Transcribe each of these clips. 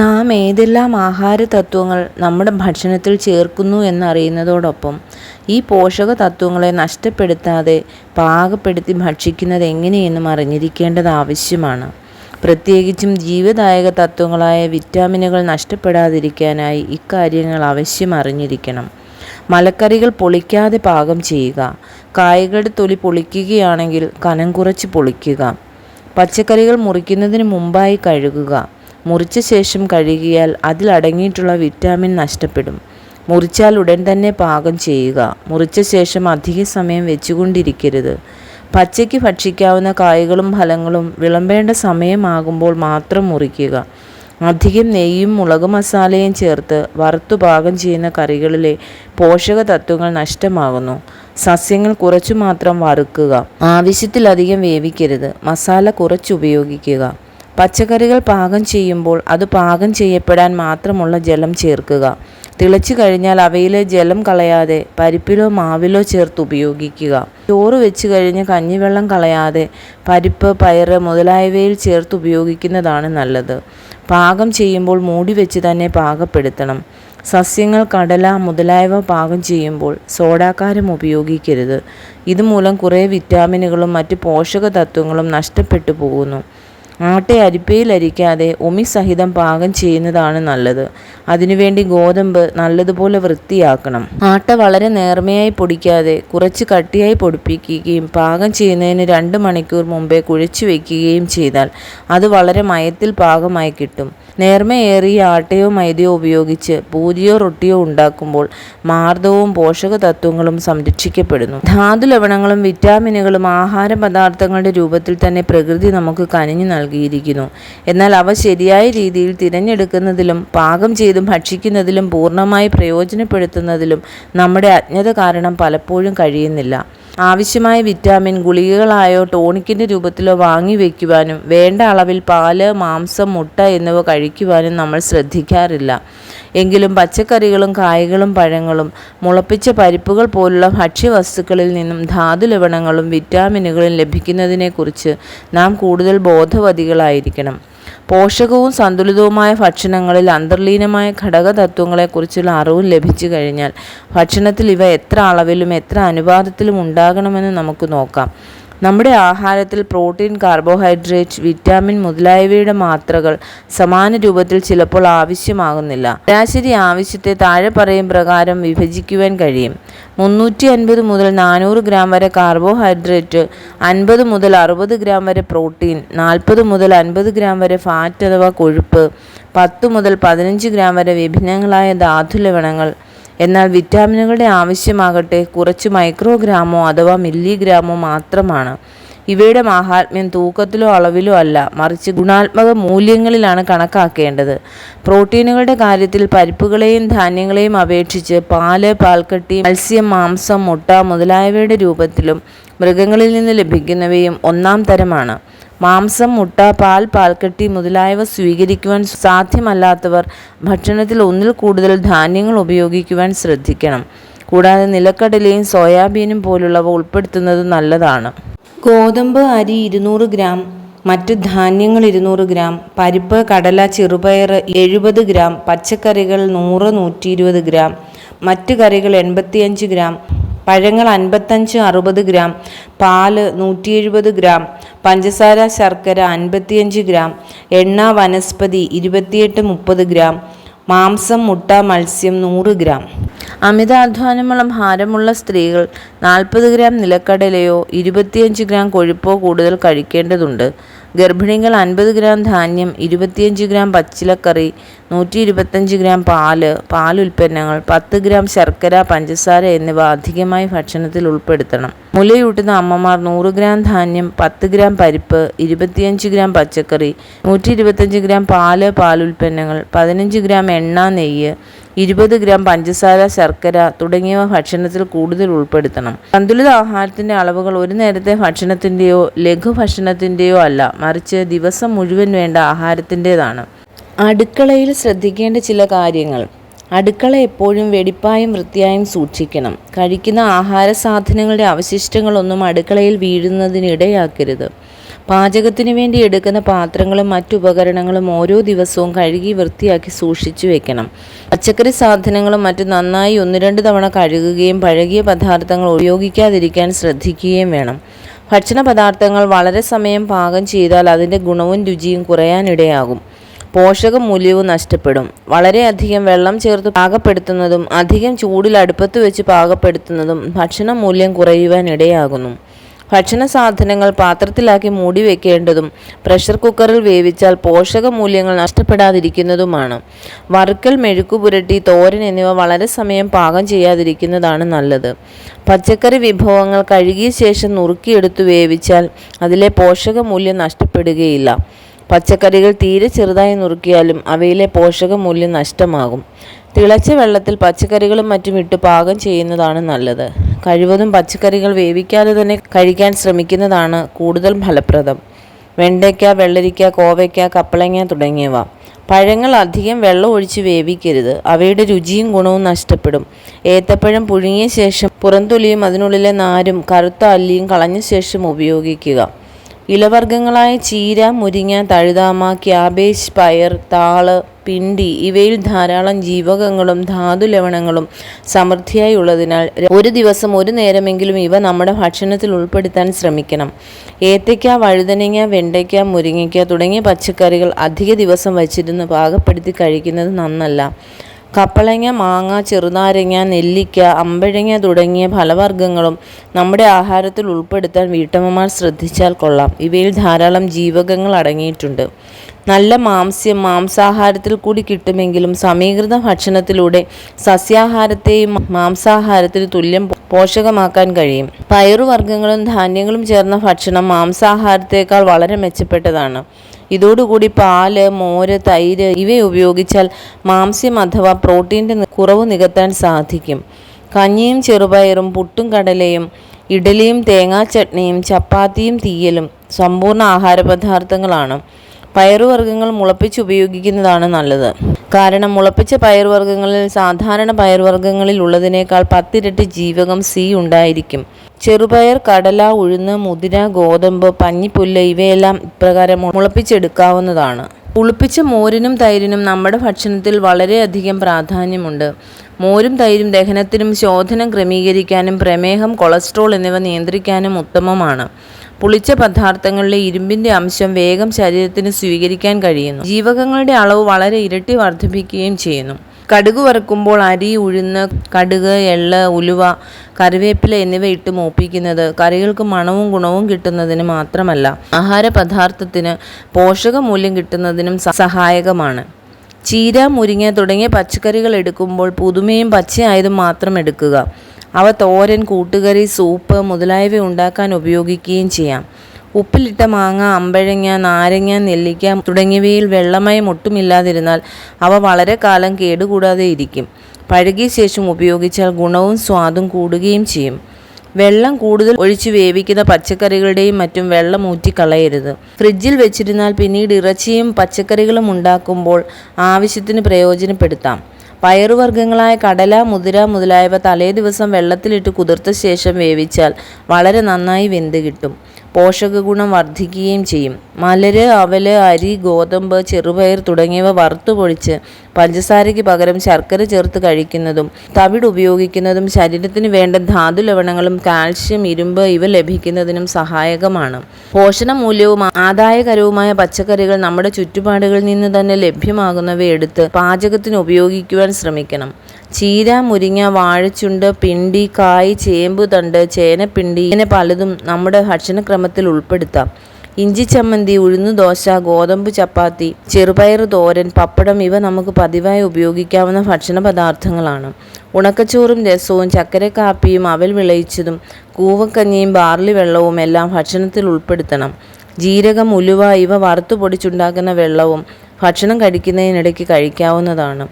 നാം ഏതെല്ലാം ആഹാര തത്വങ്ങൾ നമ്മുടെ ഭക്ഷണത്തിൽ ചേർക്കുന്നു എന്നറിയുന്നതോടൊപ്പം ഈ പോഷക തത്വങ്ങളെ നഷ്ടപ്പെടുത്താതെ പാകപ്പെടുത്തി ഭക്ഷിക്കുന്നത് എങ്ങനെയെന്നും അറിഞ്ഞിരിക്കേണ്ടത് ആവശ്യമാണ്. പ്രത്യേകിച്ചും ജീവദായക തത്വങ്ങളായ വിറ്റാമിനുകൾ നഷ്ടപ്പെടാതിരിക്കാനായി ഇക്കാര്യങ്ങൾ ആവശ്യം അറിഞ്ഞിരിക്കണം. മലക്കറികൾ പൊളിക്കാതെ പാകം ചെയ്യുക. കായകളുടെ തൊലി പൊളിക്കുകയാണെങ്കിൽ കനം കുറച്ച് പൊളിക്കുക. പച്ചക്കറികൾ മുറിക്കുന്നതിന് മുമ്പായി കഴുകുക. മുറിച്ച ശേഷം കഴുകിയാൽ അതിലടങ്ങിയിട്ടുള്ള വിറ്റാമിൻ നഷ്ടപ്പെടും. മുറിച്ചാൽ ഉടൻ തന്നെ പാകം ചെയ്യുക. മുറിച്ച ശേഷം അധിക സമയം വെച്ചുകൊണ്ടിരിക്കരുത്. പച്ചയ്ക്ക് ഭക്ഷിക്കാവുന്ന കായ്കളും ഫലങ്ങളും വിളമ്പേണ്ട സമയമാകുമ്പോൾ മാത്രം മുറിക്കുക. അധികം നെയ്യും മുളക് മസാലയും ചേർത്ത് വറുത്തു പാകം ചെയ്യുന്ന കറികളിലെ പോഷക തത്വങ്ങൾ നഷ്ടമാകുന്നു. സസ്യങ്ങൾ കുറച്ചു മാത്രം വറുക്കുക. ആവശ്യത്തിലധികം വേവിക്കരുത്. മസാല കുറച്ച് ഉപയോഗിക്കുക പച്ചക്കറികൾ പാകം ചെയ്യുമ്പോൾ അത് പാകം ചെയ്യപ്പെടാൻ മാത്രമുള്ള ജലം ചേർക്കുക. തിളച്ചു കഴിഞ്ഞാൽ അവയിലെ ജലം കളയാതെ പരിപ്പിലോ മാവിലോ ചേർത്ത് ഉപയോഗിക്കുക. ചോറ് വെച്ച് കഴിഞ്ഞ് കഞ്ഞിവെള്ളം കളയാതെ പരിപ്പ് പയറ് മുതലായവയിൽ ചേർത്ത് ഉപയോഗിക്കുന്നതാണ് നല്ലത്. പാകം ചെയ്യുമ്പോൾ മൂടി വെച്ച് തന്നെ പാകപ്പെടുത്തണം. സസ്യങ്ങൾ കടല മുതലായവ പാകം ചെയ്യുമ്പോൾ സോഡാക്കാരം ഉപയോഗിക്കരുത്. ഇതുമൂലം കുറേ വിറ്റാമിനുകളും മറ്റ് പോഷക തത്വങ്ങളും നഷ്ടപ്പെട്ടു പോകുന്നു. ആട്ടെ അരിപ്പയിലരിക്കാതെ ഒമി സഹിതം പാകം ചെയ്യുന്നതാണ് നല്ലത്. അതിനുവേണ്ടി ഗോതമ്പ് നല്ലതുപോലെ വൃത്തിയാക്കണം. ആട്ട വളരെ നേർമയായി പൊടിക്കാതെ കുറച്ച് കട്ടിയായി പൊടിപ്പിക്കുകയും പാകം ചെയ്യുന്നതിന് രണ്ട് മണിക്കൂർ മുമ്പേ കുഴച്ചു വയ്ക്കുകയും ചെയ്താൽ അത് വളരെ മയത്തിൽ പാകമായി കിട്ടും. നേർമയേറിയ ആട്ടയോ മൈദയോ ഉപയോഗിച്ച് പൂരിയോ റൊട്ടിയോ ഉണ്ടാക്കുമ്പോൾ മാർദ്ദവും പോഷക തത്വങ്ങളും സംരക്ഷിക്കപ്പെടുന്നു. ധാതു ലവണങ്ങളും വിറ്റാമിനുകളും ആഹാര പദാർത്ഥങ്ങളുടെ രൂപത്തിൽ തന്നെ പ്രകൃതി നമുക്ക് കനിഞ്ഞു നൽകിയിരിക്കുന്നു. എന്നാൽ അവ ശരിയായ രീതിയിൽ തിരഞ്ഞെടുക്കുന്നതിലും പാകം ചെയ്തും ഭക്ഷിക്കുന്നതിലും പൂർണമായി പ്രയോജനപ്പെടുത്തുന്നതിലും നമ്മുടെ അജ്ഞത കാരണം പലപ്പോഴും കഴിയുന്നില്ല. ആവശ്യമായ വിറ്റാമിൻ ഗുളികകളായോ ടോണിക്കിന്റെ രൂപത്തിലോ വാങ്ങി വയ്ക്കുവാനും വേണ്ട അളവിൽ പാൽ മാംസം മുട്ട എന്നിവ കഴിക്കുവാനും നമ്മൾ ശ്രദ്ധിക്കാറില്ല. എങ്കിലും പച്ചക്കറികളും കായ്കളും പഴങ്ങളും മുളപ്പിച്ച പരിപ്പുകൾ പോലുള്ള ഭക്ഷ്യവസ്തുക്കളിൽ നിന്നും ധാതു ലവണങ്ങളും വിറ്റാമിനുകളും ലഭിക്കുന്നതിനെക്കുറിച്ച് നാം കൂടുതൽ ബോധവതികളായിരിക്കണം. പോഷകവും സന്തുലിതവുമായ ഭക്ഷണങ്ങളിൽ അന്തർലീനമായ ഘടകതത്വങ്ങളെക്കുറിച്ചുള്ള അറിവും ലഭിച്ചു കഴിഞ്ഞാൽ ഭക്ഷണത്തിൽ ഇവ എത്ര അളവിലും എത്ര അനുപാതത്തിലും ഉണ്ടാകണമെന്ന് നമുക്ക് നോക്കാം. നമ്മുടെ ആഹാരത്തിൽ പ്രോട്ടീൻ കാർബോഹൈഡ്രേറ്റ് വിറ്റാമിൻ മുതലായവയുടെ മാത്രകൾ സമാന രൂപത്തിൽ ചിലപ്പോൾ ആവശ്യമാകുന്നില്ല. ശരാശരി ആവശ്യത്തെ താഴെ പറയും പ്രകാരം വിഭജിക്കുവാൻ കഴിയും. മുന്നൂറ്റി അൻപത് മുതൽ നാനൂറ് ഗ്രാം വരെ കാർബോഹൈഡ്രേറ്റ് അൻപത് മുതൽ അറുപത് ഗ്രാം വരെ പ്രോട്ടീൻ നാൽപ്പത് മുതൽ അൻപത് ഗ്രാം വരെ ഫാറ്റ് അഥവാ കൊഴുപ്പ് പത്ത് മുതൽ പതിനഞ്ച് ഗ്രാം വരെ വിഭിന്നങ്ങളായ ധാതുലവണങ്ങൾ എന്നാൽ വിറ്റാമിനുകളുടെ ആവശ്യമാകട്ടെ കുറച്ച് മൈക്രോഗ്രാമോ അഥവാ മില്ലിഗ്രാമോ മാത്രമാണ്. ഇവയുടെ മാഹാത്മ്യം തൂക്കത്തിലോ അളവിലോ അല്ല മറിച്ച് ഗുണാത്മക മൂല്യങ്ങളിലാണ് കണക്കാക്കേണ്ടത്. പ്രോട്ടീനുകളുടെ കാര്യത്തിൽ പരിപ്പുകളെയും ധാന്യങ്ങളെയും അപേക്ഷിച്ച് പാൽ പാൽക്കട്ടി മത്സ്യം മാംസം മുട്ട മുതലായവയുടെ രൂപത്തിലും മൃഗങ്ങളിൽ നിന്ന് ലഭിക്കുന്നവയും ഒന്നാം തരമാണ്. മാംസം മുട്ട പാൽ പാൽക്കട്ടി മുതലായവ സ്വീകരിക്കുവാൻ സാധ്യമല്ലാത്തവർ ഭക്ഷണത്തിൽ ഒന്നിൽ കൂടുതൽ ധാന്യങ്ങൾ ഉപയോഗിക്കുവാൻ ശ്രദ്ധിക്കണം. കൂടാതെ നിലക്കടലയും സോയാബീനും പോലുള്ളവ ഉൾപ്പെടുത്തുന്നത് നല്ലതാണ്. ഗോതമ്പ് അരി ഇരുന്നൂറ് ഗ്രാം മറ്റ് ധാന്യങ്ങൾ ഇരുന്നൂറ് ഗ്രാം പരിപ്പ് കടല ചെറുപയർ എഴുപത് ഗ്രാം പച്ചക്കറികൾ നൂറ് നൂറ്റി ഇരുപത് ഗ്രാം മറ്റ് കറികൾ എൺപത്തിയഞ്ച് ഗ്രാം പഴങ്ങൾ അൻപത്തഞ്ച് അറുപത് ഗ്രാം പാൽ നൂറ്റി എഴുപത് ഗ്രാം പഞ്ചസാര ശർക്കര അൻപത്തിയഞ്ച് ഗ്രാം എണ്ണ വനസ്പതി ഇരുപത്തിയെട്ട് മുപ്പത് ഗ്രാം മാംസം മുട്ട മത്സ്യം നൂറ് ഗ്രാം. അമിതാധ്വാനമുള്ള ഭാരമുള്ള സ്ത്രീകൾ നാൽപ്പത് ഗ്രാം നിലക്കടലയോ ഇരുപത്തിയഞ്ച് ഗ്രാം കൊഴുപ്പോ കൂടുതൽ കഴിക്കേണ്ടതുണ്ട്. ഗർഭിണികൾ അൻപത് ഗ്രാം ധാന്യം ഇരുപത്തിയഞ്ച് ഗ്രാം പച്ചിലക്കറി നൂറ്റി ഇരുപത്തഞ്ച് ഗ്രാം പാൽ ഉൽപ്പന്നങ്ങൾ, പത്ത് ഗ്രാം ശർക്കര പഞ്ചസാര എന്നിവ അധികമായി ഭക്ഷണത്തിൽ ഉൾപ്പെടുത്തണം. മുലയൂട്ടുന്ന അമ്മമാർ നൂറ് ഗ്രാം ധാന്യം പത്ത് ഗ്രാം പരിപ്പ് ഇരുപത്തിയഞ്ച് ഗ്രാം പച്ചക്കറി നൂറ്റി ഇരുപത്തഞ്ച് ഗ്രാം പാൽ ഉൽപ്പന്നങ്ങൾ, പതിനഞ്ച് ഗ്രാം എണ്ണ നെയ്യ് ഇരുപത് ഗ്രാം പഞ്ചസാര ശർക്കര തുടങ്ങിയവ ഭക്ഷണത്തിൽ കൂടുതൽ ഉൾപ്പെടുത്തണം. സന്തുലിത ആഹാരത്തിന്റെ അളവുകൾ ഒരു നേരത്തെ ഭക്ഷണത്തിന്റെയോ ലഘു ഭക്ഷണത്തിന്റെയോ അല്ല മറിച്ച് ദിവസം മുഴുവൻ വേണ്ട ആഹാരത്തിന്റെതാണ് അടുക്കളയിൽ ശ്രദ്ധിക്കേണ്ട ചില കാര്യങ്ങൾ. അടുക്കള എപ്പോഴും വെടിപ്പായും വൃത്തിയായും സൂക്ഷിക്കണം. കഴിക്കുന്ന ആഹാര സാധനങ്ങളുടെ അവശിഷ്ടങ്ങളൊന്നും അടുക്കളയിൽ വീഴുന്നതിനിടയാക്കരുത് പാചകത്തിന് വേണ്ടി എടുക്കുന്ന പാത്രങ്ങളും മറ്റു ഉപകരണങ്ങളും ഓരോ ദിവസവും കഴുകി വൃത്തിയാക്കി സൂക്ഷിച്ചു വെക്കണം. പച്ചക്കറി സാധനങ്ങളും മറ്റും നന്നായി ഒന്ന് രണ്ട് തവണ കഴുകുകയും പഴകിയ പദാർത്ഥങ്ങൾ ഉപയോഗിക്കാതിരിക്കാൻ ശ്രദ്ധിക്കുകയും വേണം. ഭക്ഷണ പദാർത്ഥങ്ങൾ വളരെ സമയം പാകം ചെയ്താൽ അതിന്റെ ഗുണവും രുചിയും കുറയാനിടയാകും. പോഷക മൂല്യവും നഷ്ടപ്പെടും. വളരെയധികം വെള്ളം ചേർത്ത് പാകപ്പെടുത്തുന്നതും അധികം ചൂടിൽ അടുപ്പത്ത് വെച്ച് പാകപ്പെടുത്തുന്നതും ഭക്ഷണ മൂല്യം കുറയുവാൻ ഇടയാകുന്നു ഭക്ഷണ സാധനങ്ങൾ പാത്രത്തിലാക്കി മൂടി വെക്കേണ്ടതും പ്രഷർ കുക്കറിൽ വേവിച്ചാൽ പോഷക മൂല്യങ്ങൾ നഷ്ടപ്പെടാതിരിക്കുന്നതുമാണ്. വറുക്കൽ മെഴുക്കു പുരട്ടി തോരൻ എന്നിവ വളരെ സമയം പാകം ചെയ്യാതിരിക്കുന്നതാണ് നല്ലത്. പച്ചക്കറി വിഭവങ്ങൾ കഴുകിയ ശേഷം നുറുക്കിയെടുത്ത് വേവിച്ചാൽ അതിലെ പോഷക മൂല്യം നഷ്ടപ്പെടുകയില്ല. പച്ചക്കറികൾ തീരെ ചെറുതായി നുറുക്കിയാലും അവയിലെ പോഷകമൂല്യം നഷ്ടമാകും. തിളച്ച വെള്ളത്തിൽ പച്ചക്കറികളും മറ്റും ഇട്ട് പാകം ചെയ്യുന്നതാണ് നല്ലത്. കഴിവതും പച്ചക്കറികൾ വേവിക്കാതെ തന്നെ കഴിക്കാൻ ശ്രമിക്കുന്നതാണ് കൂടുതൽ ഫലപ്രദം. വെണ്ടയ്ക്ക വെള്ളരിക്ക കോവയ്ക്ക കപ്പളങ്ങ തുടങ്ങിയവ. പഴങ്ങൾ അധികം വെള്ളം ഒഴിച്ച് വേവിക്കരുത്. അവയുടെ രുചിയും ഗുണവും നഷ്ടപ്പെടും. ഏത്തപ്പഴം പുഴുങ്ങിയ ശേഷം പുറന്തൊലിയും അതിനുള്ളിലെ നാരും കറുത്ത അല്ലിയും കളഞ്ഞ ശേഷം ഉപയോഗിക്കുക. ഇലവർഗങ്ങളായ ചീര മുരിങ്ങ തഴുതാമ ക്യാബേജ് പയർ താൾ പിണ്ടി ഇവയിൽ ധാരാളം ജീവകങ്ങളും ധാതു ലവണങ്ങളും സമൃദ്ധിയായി ഉള്ളതിനാൽ ഒരു ദിവസം ഒരു നേരമെങ്കിലും ഇവ നമ്മുടെ ഭക്ഷണത്തിൽ ഉൾപ്പെടുത്താൻ ശ്രമിക്കണം. ഏത്തയ്ക്ക വഴുതനങ്ങ വെണ്ടയ്ക്ക മുരിങ്ങയ്ക്ക തുടങ്ങിയ പച്ചക്കറികൾ അധിക ദിവസം വച്ചിരുന്ന് പാകപ്പെടുത്തി കഴിക്കുന്നത് നന്നല്ല. കപ്പളങ്ങ മാങ്ങ ചെറുനാരങ്ങ നെല്ലിക്ക അമ്പഴങ്ങ തുടങ്ങിയ ഫലവർഗങ്ങളും നമ്മുടെ ആഹാരത്തിൽ ഉൾപ്പെടുത്താൻ വീട്ടമ്മമാർ ശ്രദ്ധിച്ചാൽ കൊള്ളാം. ഇവയിൽ ധാരാളം ജീവകങ്ങൾ അടങ്ങിയിട്ടുണ്ട്. നല്ല മാംസ്യം മാംസാഹാരത്തിൽ കൂടി കിട്ടുമെങ്കിലും സമീകൃത ഭക്ഷണത്തിലൂടെ സസ്യാഹാരത്തെയും മാംസാഹാരത്തിന് തുല്യം പോഷകമാക്കാൻ കഴിയും. പയറുവർഗങ്ങളും ധാന്യങ്ങളും ചേർന്ന ഭക്ഷണം മാംസാഹാരത്തേക്കാൾ വളരെ മെച്ചപ്പെട്ടതാണ്. ഇതോടുകൂടി പാൽ മോര് തൈര് ഇവ ഉപയോഗിച്ചാൽ മാംസ്യം അഥവാ പ്രോട്ടീന്റെ കുറവ് നികത്താൻ സാധിക്കും. കഞ്ഞിയും ചെറുപയറും പുട്ടും കടലയും ഇഡലിയും തേങ്ങാ ചട്നിയും ചപ്പാത്തിയും തീയലും സമ്പൂർണ ആഹാര പദാർത്ഥങ്ങളാണ് പയറുവർഗങ്ങൾ മുളപ്പിച്ച് ഉപയോഗിക്കുന്നതാണ് നല്ലത്. കാരണം മുളപ്പിച്ച പയറുവർഗങ്ങളിൽ സാധാരണ പയറുവർഗങ്ങളിൽ ഉള്ളതിനേക്കാൾ പത്തിരട്ടി ജീവകം സി ഉണ്ടായിരിക്കും. ചെറുപയർ കടല ഉഴുന്ന് മുതിര ഗോതമ്പ് പഞ്ഞിപ്പുല്ല് ഇവയെല്ലാം ഇപ്രകാരം മുളപ്പിച്ചെടുക്കാവുന്നതാണ്. പുളിപ്പിച്ച മോരിനും തൈരിനും നമ്മുടെ ഭക്ഷണത്തിൽ വളരെയധികം പ്രാധാന്യമുണ്ട്. മോരും തൈരും ദഹനത്തിനും ശോധനം ക്രമീകരിക്കാനും പ്രമേഹം കൊളസ്ട്രോൾ എന്നിവ നിയന്ത്രിക്കാനും ഉത്തമമാണ്. പുളിച്ച പദാർത്ഥങ്ങളിലെ ഇരുമ്പിന്റെ അംശം വേഗം ശരീരത്തിന് സ്വീകരിക്കാൻ കഴിയുന്നു. ജീവകങ്ങളുടെ അളവ് വളരെ ഇരട്ടി വർദ്ധിപ്പിക്കുകയും ചെയ്യുന്നു. കടുക് വറുക്കുമ്പോൾ അരി ഉഴുന്ന് കടുക് എള്ള് ഉലുവ കറിവേപ്പില എന്നിവ ഇട്ട് മൂപ്പിക്കുന്നത് കറികൾക്ക് മണവും ഗുണവും കിട്ടുന്നതിന് മാത്രമല്ല ആഹാര പദാർത്ഥത്തിന് പോഷകമൂല്യം കിട്ടുന്നതിനും സഹായകമാണ്. ചീര മുരിങ്ങ തുടങ്ങിയ പച്ചക്കറികൾ എടുക്കുമ്പോൾ പുതുമയും പച്ചയായതും മാത്രം എടുക്കുക. അവ തോരൻ കൂട്ടുകറി സൂപ്പ് മുതലായവ ഉണ്ടാക്കാൻ ഉപയോഗിക്കുകയും ചെയ്യാം. ഉപ്പിലിട്ട മാങ്ങ അമ്പഴങ്ങ നാരങ്ങ നെല്ലിക്ക തുടങ്ങിയവയിൽ വെള്ളമയം ഒട്ടുമില്ലാതിരുന്നാൽ അവ വളരെ കാലം കേടുകൂടാതെ ഇരിക്കും. പഴകിയ ശേഷം ഉപയോഗിച്ചാൽ ഗുണവും സ്വാദും കൂടുകയും ചെയ്യും. വെള്ളം കൂടുതൽ ഒഴിച്ചു വേവിക്കുന്ന പച്ചക്കറികളുടെയും മറ്റും വെള്ളം ഊറ്റിക്കളയരുത്. ഫ്രിഡ്ജിൽ വെച്ചിരുന്നാൽ പിന്നീട് ഇറച്ചിയും പച്ചക്കറികളും ഉണ്ടാക്കുമ്പോൾ ആവശ്യത്തിന് പ്രയോജനപ്പെടുത്താം. പയറുവർഗങ്ങളായ കടല മുതിര മുതലായവ തലേ ദിവസം വെള്ളത്തിലിട്ട് കുതിർത്ത ശേഷം വേവിച്ചാൽ വളരെ നന്നായി വെന്ത് കിട്ടും. പോഷക ഗുണം വർദ്ധിക്കുകയും ചെയ്യും. മലര് അവൽ അരി ഗോതമ്പ് ചെറുപയർ തുടങ്ങിയവ വറുത്തു പൊടിച്ച് പഞ്ചസാരയ്ക്ക് പകരം ശർക്കര ചേർത്ത് കഴിക്കുന്നതും തവിട് ഉപയോഗിക്കുന്നതും ശരീരത്തിന് വേണ്ട ധാതു ലവണങ്ങളും കാൽഷ്യം ഇരുമ്പ് ഇവ ലഭിക്കുന്നതിനും സഹായകമാണ്. പോഷണ മൂല്യവും ആദായകരവുമായ പച്ചക്കറികൾ നമ്മുടെ ചുറ്റുപാടുകളിൽ നിന്ന് തന്നെ ലഭ്യമാകുന്നവ എടുത്ത് പാചകത്തിന് ഉപയോഗിക്കുവാൻ ശ്രമിക്കണം. ചീര മുരിങ്ങ വാഴച്ചുണ്ട് പിണ്ടി കായ് ചേമ്പ് തണ്ട് ചേനപ്പിണ്ടി ഇങ്ങനെ പലതും നമ്മുടെ ഭക്ഷണക്രമത്തിൽ ഉൾപ്പെടുത്താം. ഇഞ്ചി ചമ്മന്തി ഉഴുന്ന് ദോശ ഗോതമ്പ് ചപ്പാത്തി ചെറുപയർ തോരൻ പപ്പടം ഇവ നമുക്ക് പതിവായി ഉപയോഗിക്കാവുന്ന ഭക്ഷണ പദാർത്ഥങ്ങളാണ് ഉണക്കച്ചോറും രസവും ചക്കരക്കാപ്പിയും അവൽ വിളയിച്ചതും കൂവക്കഞ്ഞിയും ബാർലി വെള്ളവും എല്ലാം ഭക്ഷണത്തിൽ ഉൾപ്പെടുത്തണം. ജീരകം ഉലുവ ഇവ വറുത്തു പൊടിച്ചുണ്ടാക്കുന്ന വെള്ളവും ഭക്ഷണം കഴിക്കുന്നതിനിടയ്ക്ക് കഴിക്കാവുന്നതാണ്.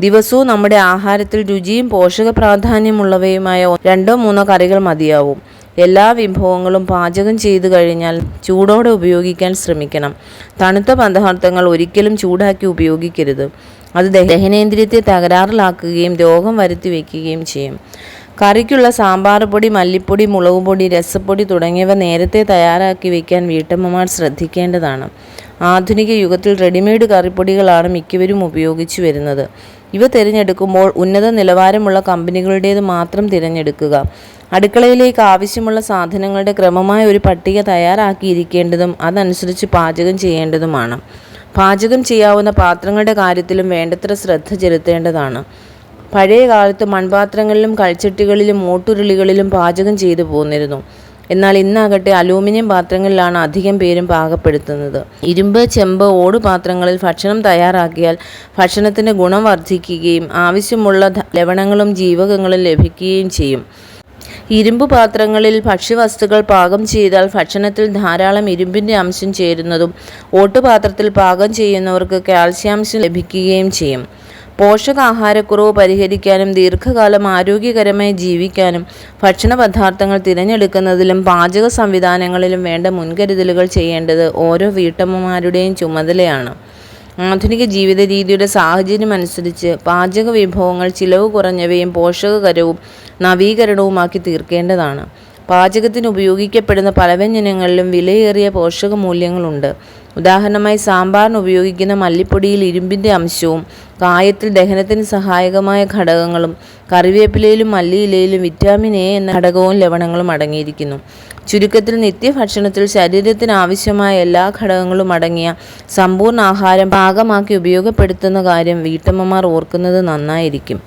ദിവസവും നമ്മുടെ ആഹാരത്തിൽ രുചിയും പോഷക പ്രാധാന്യമുള്ളവയുമായ രണ്ടോ മൂന്നോ കറികൾ മതിയാവും. എല്ലാ വിഭവങ്ങളും പാചകം ചെയ്തു കഴിഞ്ഞാൽ ചൂടോടെ ഉപയോഗിക്കാൻ ശ്രമിക്കണം. തണുത്ത പദാർത്ഥങ്ങൾ ഒരിക്കലും ചൂടാക്കി ഉപയോഗിക്കരുത്. അത് ദഹനേന്ദ്രിയത്തെ തകരാറിലാക്കുകയും രോഗം വരുത്തി വയ്ക്കുകയും ചെയ്യും. കറിക്കുള്ള സാമ്പാർ പൊടി മല്ലിപ്പൊടി മുളക് പൊടി രസപ്പൊടി തുടങ്ങിയവ നേരത്തെ തയ്യാറാക്കി വയ്ക്കാൻ വീട്ടമ്മമാർ ശ്രദ്ധിക്കേണ്ടതാണ്. ആധുനിക യുഗത്തിൽ റെഡിമെയ്ഡ് കറിപ്പൊടികളാണ് മിക്കവരും ഉപയോഗിച്ചു വരുന്നത്. ഇവ തിരഞ്ഞെടുക്കുമ്പോൾ ഉന്നത നിലവാരമുള്ള കമ്പനികളുടേത് മാത്രം തിരഞ്ഞെടുക്കുക. അടുക്കളയിലേക്ക് ആവശ്യമുള്ള സാധനങ്ങളുടെ ക്രമമായ ഒരു പട്ടിക തയ്യാറാക്കിയിരിക്കേണ്ടതും അതനുസരിച്ച് പാചകം ചെയ്യേണ്ടതുമാണ്. പാചകം ചെയ്യാവുന്ന പാത്രങ്ങളുടെ കാര്യത്തിലും വേണ്ടത്ര ശ്രദ്ധ ചെലുത്തേണ്ടതാണ്. പഴയ കാലത്ത് മൺപാത്രങ്ങളിലും കൾച്ചട്ടികളിലും മോട്ടുരുളികളിലും പാചകം ചെയ്തു പോന്നിരുന്നു. എന്നാൽ ഇന്നാകട്ടെ അലൂമിനിയം പാത്രങ്ങളിലാണ് അധികം പേരും പാകപ്പെടുത്തുന്നത്. ഇരുമ്പ് ചെമ്പ് ഓട് പാത്രങ്ങളിൽ ഭക്ഷണം തയ്യാറാക്കിയാൽ ഭക്ഷണത്തിന്റെ ഗുണം വർദ്ധിക്കുകയും ആവശ്യമുള്ള ലവണങ്ങളും ജീവകങ്ങളും ലഭിക്കുകയും ചെയ്യും. ഇരുമ്പ് പാത്രങ്ങളിൽ ഭക്ഷ്യവസ്തുക്കൾ പാകം ചെയ്താൽ ഭക്ഷണത്തിൽ ധാരാളം ഇരുമ്പിന്റെ അംശം ചേരുന്നതും ഓട്ടുപാത്രത്തിൽ പാകം ചെയ്യുന്നവർക്ക് കാൽസ്യാംശം ലഭിക്കുകയും ചെയ്യും. പോഷകാഹാരക്കുറവ് പരിഹരിക്കാനും ദീർഘകാലം ആരോഗ്യകരമായി ജീവിക്കാനും ഭക്ഷണ പദാർത്ഥങ്ങൾ തിരഞ്ഞെടുക്കുന്നതിലും പാചക സംവിധാനങ്ങളിലും വേണ്ട മുൻകരുതലുകൾ ചെയ്യേണ്ടത് ഓരോ വീട്ടമ്മമാരുടെയും ചുമതലയാണ്. ആധുനിക ജീവിത രീതിയുടെ സാഹചര്യം അനുസരിച്ച് പാചക വിഭവങ്ങൾ ചിലവ് കുറഞ്ഞവയും പോഷകകരവും നവീകരണവുമാക്കി തീർക്കേണ്ടതാണ്. പാചകത്തിന് ഉപയോഗിക്കപ്പെടുന്ന പലവ്യഞ്ജനങ്ങളിലും വിലയേറിയ പോഷക മൂല്യങ്ങളുണ്ട് ഉദാഹരണമായി സാമ്പാറിന് ഉപയോഗിക്കുന്ന മല്ലിപ്പൊടിയിൽ ഇരുമ്പിന്റെ അംശവും കായത്തിൽ ദഹനത്തിന് സഹായകമായ ഘടകങ്ങളും കറിവേപ്പിലയിലും മല്ലിയിലയിലും വിറ്റാമിൻ എ എന്ന ഘടകവും ലവണങ്ങളും അടങ്ങിയിരിക്കുന്നു. ചുരുക്കത്തിൽ നിത്യഭക്ഷണത്തിൽ ശരീരത്തിന് ആവശ്യമായ എല്ലാ ഘടകങ്ങളും അടങ്ങിയ സമ്പൂർണ ആഹാരം പാകമാക്കി ഉപയോഗപ്പെടുത്തുന്ന കാര്യം വീട്ടമ്മമാർ ഓർക്കുന്നത് നന്നായിരിക്കും.